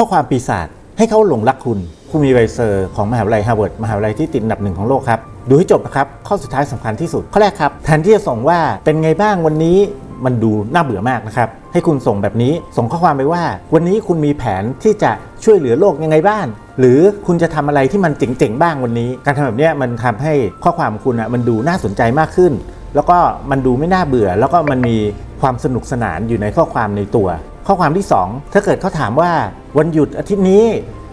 ข้อความปีศาจให้เขาหลงรักคุณ ผู้มีใบเซอร์ของมหาวิทยาลัยฮาร์วาร์ดมหาวิทยาลัยที่ติดอันดับหนึ่งของโลกครับ ดูให้จบนะครับ ข้อสุดท้ายสำคัญที่สุด ข้อแรกครับ แทนที่จะส่งว่าเป็นไงบ้างวันนี้มันดูน่าเบื่อมากนะครับ ให้คุณส่งแบบนี้ส่งข้อความไปว่า วันนี้คุณมีแผนที่จะช่วยเหลือโลกยังไงบ้างหรือคุณจะทำอะไรที่มันเจ๋งๆบ้างวันนี้ การทำแบบนี้มันทำให้ข้อความของคุณอะมันดูน่าสนใจมากขึ้น แล้วก็มันดูไม่น่าเบื่อ แล้วก็มันมีความสนุกสนานอยู่ในข้อความในตัว ข้อความที่ 2 ถ้าเกิดเขาถามว่าวันหยุดอาทิตย์นี้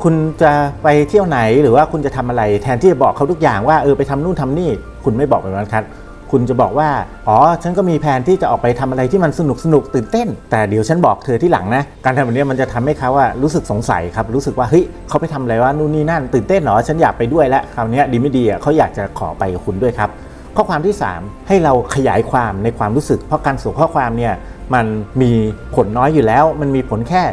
คุณจะไปเที่ยวไหนหรือว่าคุณจะทำอะไร แทนที่จะบอกเขาทุกอย่างว่าเออไปทำนู่นทำนี่ คุณไม่บอกแบบนั้นครับคุณจะบอกว่า อ๋อ ฉันก็มีแผนที่จะออกไปทำอะไรที่มันสนุกสนุกตื่นเต้น แต่เดี๋ยวฉันบอกเธอที่หลังนะ การทำแบบนี้มันจะทำให้เขาอะรู้สึกสงสัยครับ รู้สึกว่า เฮ้ย เขาไปทำอะไรวะนู่นนี่นั่น ตื่นเต้นเหรอ ฉันอยากไปด้วยแล้วคราวนี้ดีไม่ดีอะเขาอยากจะขอไปกับคุณด้วยครับ ข้อความที่ 3 ให้เราขยายความในความรู้สึก เพราะการส่งข้อความเนี่ย มันมีผลน้อยอยู่แล้ว มันมีผลแค่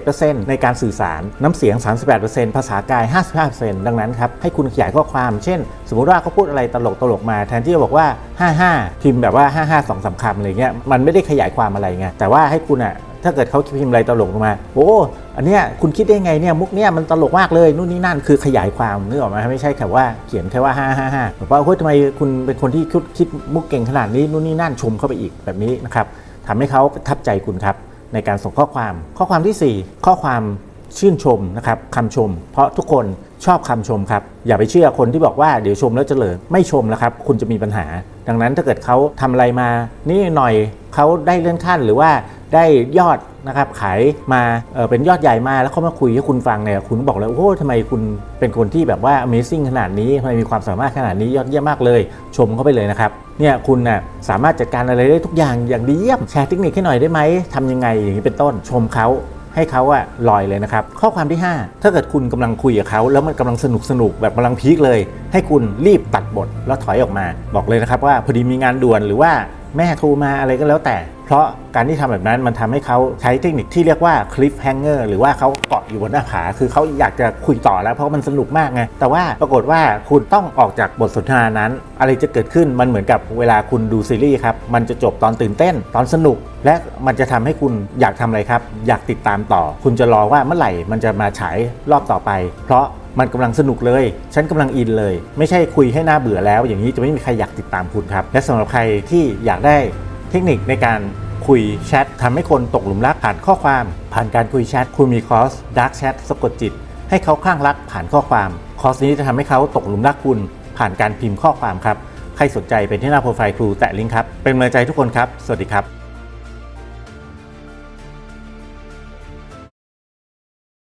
7%ในการสื่อสาร น้ำเสียง 38%ภาษากาย 55%ดังนั้นครับ ให้คุณขยายข้อความ เช่น สมมติว่าเขาพูดอะไรตลกตลกมา แทนที่จะบอกว่า 55 พิมพ์แบบว่า 55 2 3คำอะไรเงี้ย มันไม่ได้ขยายความอะไรไง แต่ว่าให้คุณอะถ้าเกิดเขาพิมพ์อะไรตลกลงมาโอ้อันเนี้ยคุณคิดได้ไงเนี่ยมุกเนี้ยมันตลกมากเลยนู่นนี่นั่นคือขยายความนึกออกไหมไม่ใช่แค่ว่าเขียนแค่ว่า555บอว่าเฮ้ยทำไมคุณเป็นคนที่คิดคิดมุกเก่งขนาดนี้นู่นนี่นั่นชมเข้าไปอีกแบบนี้นะครับ ทำให้เขาประทับใจคุณครับ ในการส่งข้อความข้อความทีสี่4 ข้อความชื่นชมนะครับคำชม เพราะทุกคน ชอบคำชมครับ อย่าไปเชื่อคนที่บอกว่าเดี๋ยวชมแล้วจะเหลิงไม่ชมแล้วครับ คุณจะมีปัญหา ดังนั้นถ้าเกิดเขาทำอะไรมา นี่หน่อยเขาได้เลื่อนขั้นหรือว่าได้ยอดนะครับขายมาเออเป็นยอดใหญ่มาแล้วเขามาคุยให้คุณฟังเนี่ยคุณบอกเลยโอ้ทำไมคุณเป็นคนที่แบบว่า Amazing ขนาดนี้ทำไมมีความสามารถขนาดนี้ยอดเยี่ยมมากเลย ชมเข้าไปเลยนะครับเนี่ยคุณน่ะสามารถจัดการอะไรได้ทุกอย่างอย่างดีเยี่ยมแชร์เทคนิคให้หน่อยได้ไหมทำยังไงอย่างนี้เป็นต้นชมเขา ให้เขาอะลอยเลยนะครับ ข้อความที่ 5 ถ้าเกิดคุณกำลังคุยกับเขาแล้วมันกำลังสนุกสนุกแบบกำลังพีคเลย ให้คุณรีบตัดบทแล้วถอยออกมา บอกเลยนะครับว่าพอดีมีงานด่วนหรือว่าแม่โทรมาอะไรก็แล้วแต่ ราะการที่ทำแบบนั้นมันทำให้เขาใช้เทคนิคที่เรียกว่าคลิปแฮงเกอร์หรือว่าเขาเกาะอยู่บนหน้าผา คือเขาอยากจะคุยต่อแล้วเพราะมันสนุกมากไง แต่ว่าปรากฏว่าคุณต้องออกจากบทสนทนานั้น อะไรจะเกิดขึ้นมันเหมือนกับเวลาคุณดูซีรีส์ครับ มันจะจบตอนตื่นเต้น ตอนสนุก และมันจะทำให้คุณอยากทำอะไรครับ อยากติดตามต่อ คุณจะรอว่าเมื่อไหร่มันจะมาฉายรอบต่อไป เพราะมันกำลังสนุกเลย ฉันกำลังอินเลย ไม่ใช่คุยให้หน้าเบื่อแล้ว อย่างนี้จะไม่มีใครอยากติดตามคุณครับ และสำหรับใครที่อยากได้เทคนิคในการ คุยแชททำให้คนตกหลุมรักผ่านข้อความ ผ่านการคุยแชทคุณมีคอร์สดักแชทสะกดจิต ให้เขาคลั่งรักผ่านข้อความ คอร์สนี้จะทำให้เขาตกหลุมรักคุณ ผ่านการพิมพ์ข้อความครับ ใครสนใจเป็นที่หน้าโปรไฟล์ครูแตะลิงก์ครับ เป็นกำลังใจทุกคนครับ สวัสดีครับ